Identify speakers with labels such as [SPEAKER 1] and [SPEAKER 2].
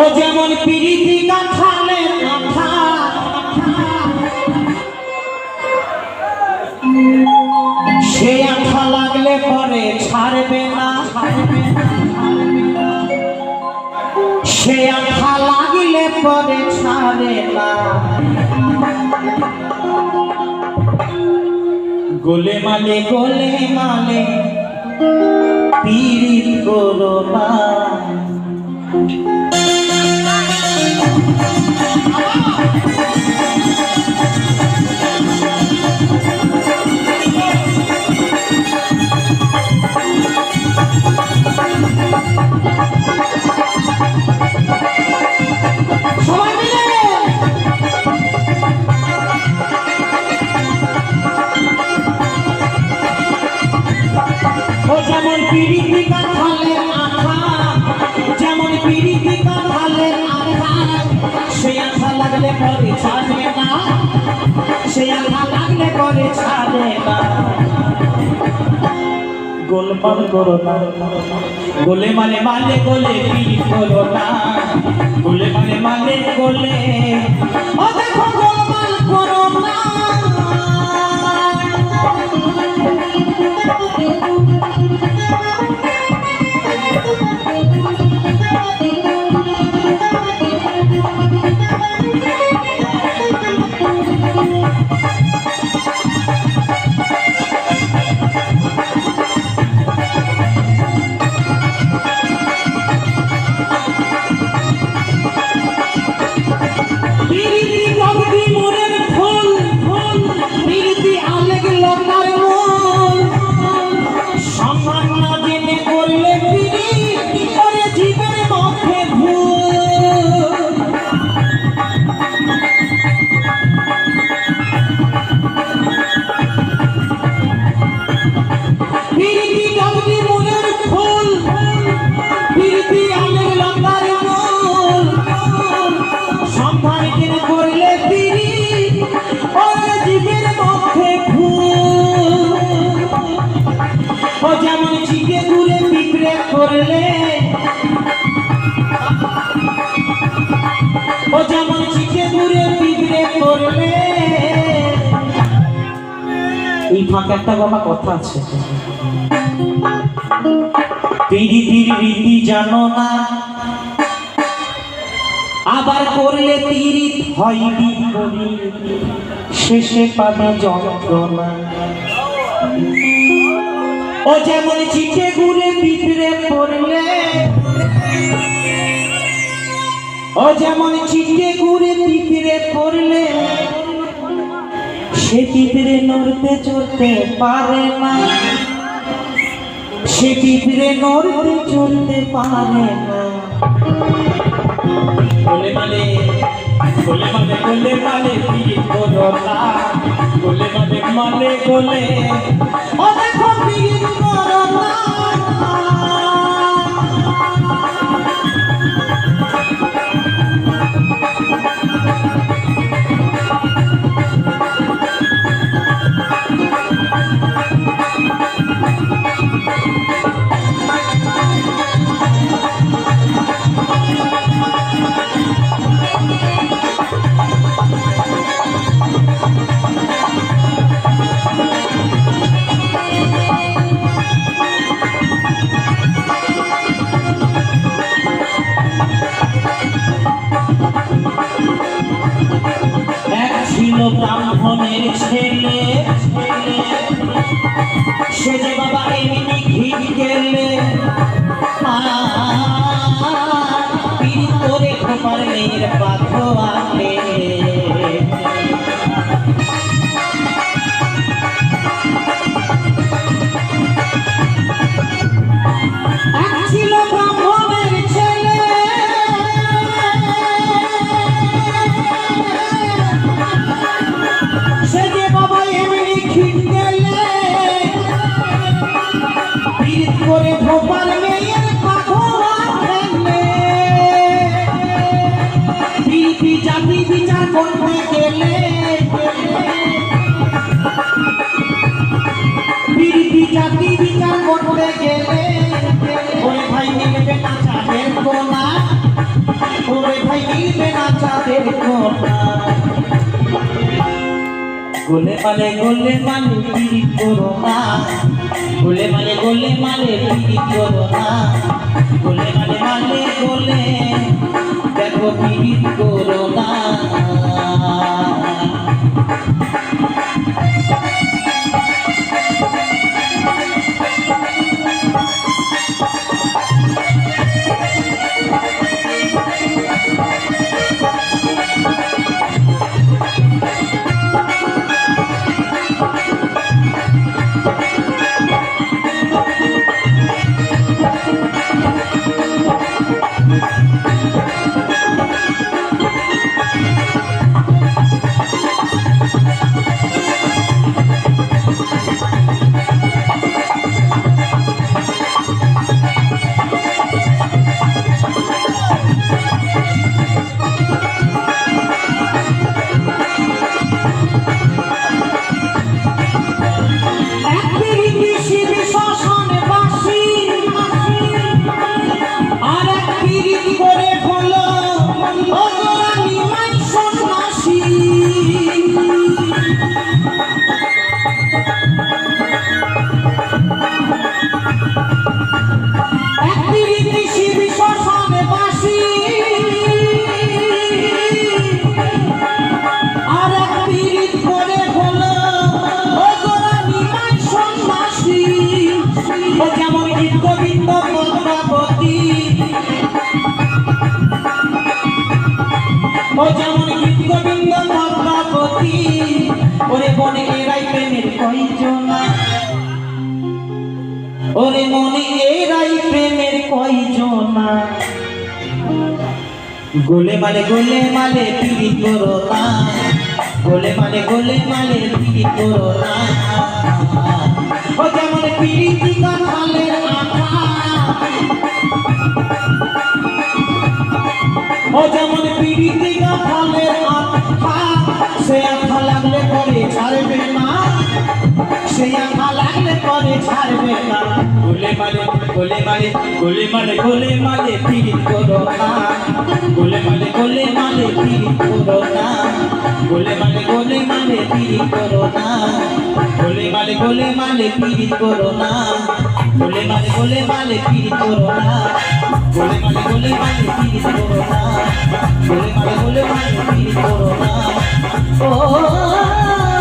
[SPEAKER 1] ও যেমন পিরিতি কাঁঠালে কাঁঠা সে আঠা লাগলে পরে ছাড়বে না। সে আঠা লাগলে পরে ছাড়ে না। গোলে মালে গোলে মালে পীড়িত করো না। লাগলে পরে ছাড়ে না। সে আল্লাহ লাগলে পরে ছাড়ে না। গোলমাল করো না। গোলে মানে মানে গোলে পিড়ি করো না। গোলে মানে মানে গোলে। ও দেখো জেনে করলে পিরি ওরে জীবের এই ফাঁকে একটা বাবা কথা আছে। পিড়িতির রীতি জানো না আবার করলে তিরিত হয় বিপরীত। শেষে পাবে যন্ত্রণা। ও যেমন চিঠে ঘুরে পিঁপড়ে পড়লে, ও যেমন চিঠে ঘুরে পিঁপড়ে পড়লে, সে পিঁপড়ে নড়তে চড়তে পারে না। সে পিঁপড়ে নড়তে চড়তে পারে না। গোলে মালে গোলে মালে গোলে মালে পিড়ি করোনা। বলে মানে মানে বলে, ও দেখো পিড়ি ব্রাহ্মণের ছেলে। সে যে বাবা এমনি ঘির গেলে পীর করে খোপার মেয়ের পাথো আনলে জাতি বিচার করতে গেলে ওরে ভাই মিলবে না চাঁদের কোনা ওরে ভাই মিলবে না চাঁদের কোনা গোলে মালে গোলে মালে পিড়ি করো না। গোলে মালে গোলে মালে পিড়ি করো না। গোলে মালে মালে, গোলে দেখো পিড়ি করো না। ও যেমন গীত গোবিন্দ পদ্মাবতী ও যেমন গীত গোবিন্দ পদ্মাবতী ওরে বনে এরাই প্রেমের কয়জনা? ওরে মনে এরাই প্রেমের কয়জনা? গোলে মালে গোলে মালে পিড়ি করো না। গোলে মালে গোলে মালে পিড়ি করো না। সে আঠা লাগলে পরে ছাড়বে না গোলে মারে গোলে মারে গোলে মারে গোলে মারে ফিরি করো না গোলে মারে গোলে মারে ফিরি করো না গোলে মারে গোলে মারে ফিরি করো না গোলে মারে গোলে মারে ফিরি করো না গোলে মারে গোলে মারে ফিরি করো না গোলে মারে গোলে মারে ফিরি করো না গোলে মারে গোলে মারে ফিরি করো না ও